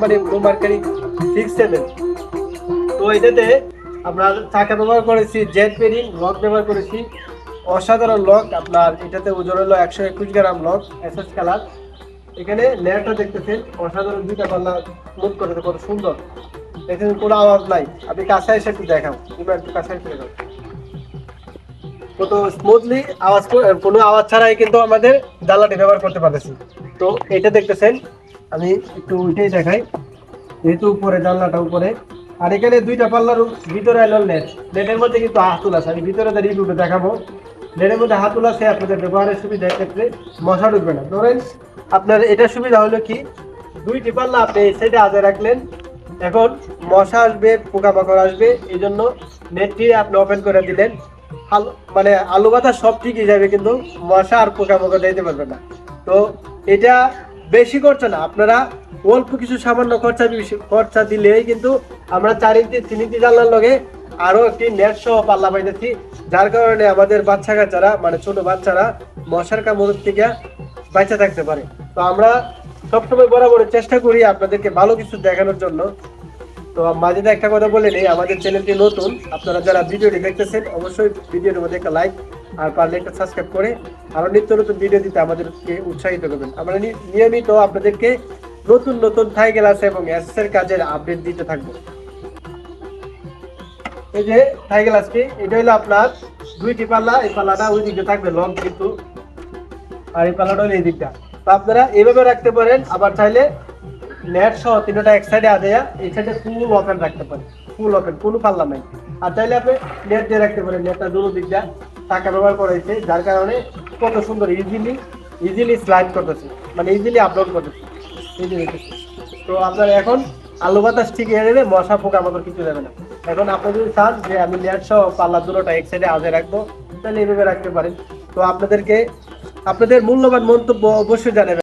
Mercury six seven তো এটাতে আপনার চাকা ব্যবহার করেছি জেট বেরিং লক ব্যবহার করেছি। অসাধারণ লক আপনার এটাতে ওজন হলো একশো একুশ গ্রাম লক এসএস কালার এখানে লেয়ারটা দেখতেছেন, অসাধারণ দুইটা পাল্লা মুখ করেছে কত সুন্দর। এখানে কোনো আওয়াজ নাই। আপনি কাছে এসে একটু দেখাও তুমি একটু কাছে এসে দেখাও। কত স্মুথলি আওয়াজ কোনো আওয়াজ ছাড়াই কিন্তু আমাদের জানলাটি ব্যবহার করতে পারতেছি। তো এটা দেখতেছেন আমি একটু উঠেই দেখাই। যেহেতু উপরে জানলাটা উপরে। আর এখানে দুইটা পাল্লার ভিতরে এলো নেট নেটের মধ্যে কিন্তু হাতুল আছে আমি ভিতরে দাঁড়িয়ে রিভিউটা দেখাবো। নেটের মধ্যে হাতুল আছে আপনাদের ব্যবহারের সুবিধার ক্ষেত্রে মশা ঢুকবে না। ধরেন আপনার এটা সুবিধা হলো কি? দুইটি পাল্লা আপনি সেটা আজে রাখলেন। এখন মশা আসবে, পোকামাকড় আসবে। এই জন্য নেটটি আপনি ওপেন করে দিলেন। আলু মানে আলু বাতাস সব ঠিকই যাবে, কিন্তু মশা আর পোকামাকড় দিতে পারবে না। তো এটা বেশি খরচা না। আপনারা অল্প কিছু সামান্য খরচা খরচা দিলেই কিন্তু আমরা চার ইঞ্চি, তিন ইঞ্চি জানলার লগে আরও একটি নেট সহ পাল্লা পাইতেছি। যার কারণে আমাদের বাচ্চা কাচ্চারা মানে ছোট বাচ্চারা মশার কামড় থেকে বাঁচা থাকতে পারে। তো আমরা সবসময় বরাবর চেষ্টা করি আপনাদেরকে ভালো কিছু দেখানোর জন্য। তো মাঝে একটা কথা বলে নেই, আমাদের চ্যানেলটি নতুন। আপনারা যারা ভিডিওটি দেখতেছেন, অবশ্যই ভিডিওর মধ্যে একটা লাইক আর পারলে একটা সাবস্ক্রাইব করে আরও নিত্য নতুন ভিডিও দিতে আমাদেরকে উৎসাহিত করবেন। আমরা নিয়মিত আপনাদেরকে নতুন নতুন থাই গ্লাস এবং এর কাজের আপডেট দিতে থাকব। এই যে থাই গ্লাসটি এটা হলো আপনার দুইটি পাল্লা, এই পাল্লাটা ওই দিকে থাকবে লং কিন্তু। আর এই পাল্লাটা হলো এই দিকটা। তো আপনারা এইভাবে রাখতে পারেন, আবার চাইলে নেট সহ তিনটা এক সাইডে আদেয়া, এই সাইডে ফুল ওপেন রাখতে পারেন। ফুল ওপেন কোনো পাল্লা নাই। আর চাইলে আপনি নেট দিয়ে রাখতে পারেন নেটটা দুটো দিক দিয়ে টাকা ব্যবহার করেছে যার কারণে কত সুন্দর ইজিলি ইজিলি স্লাইড করতেছে মানে ইজিলি আপলোড করতেছে। তো আপনার এখন আলু বাতাস ঠিক এনে দেবে, মশা পোকা আমাদের কিছু দেবে না। এখন আপনি যদি চান যে আমি লেয়ার সহ পাল্লা দুটোটা এক সাইডে আজে রাখব, তাহলে এইভাবে রাখতে পারেন। তো আপনাদেরকে, আপনাদের মূল্যবান মন্তব্য অবশ্যই জানাবেন।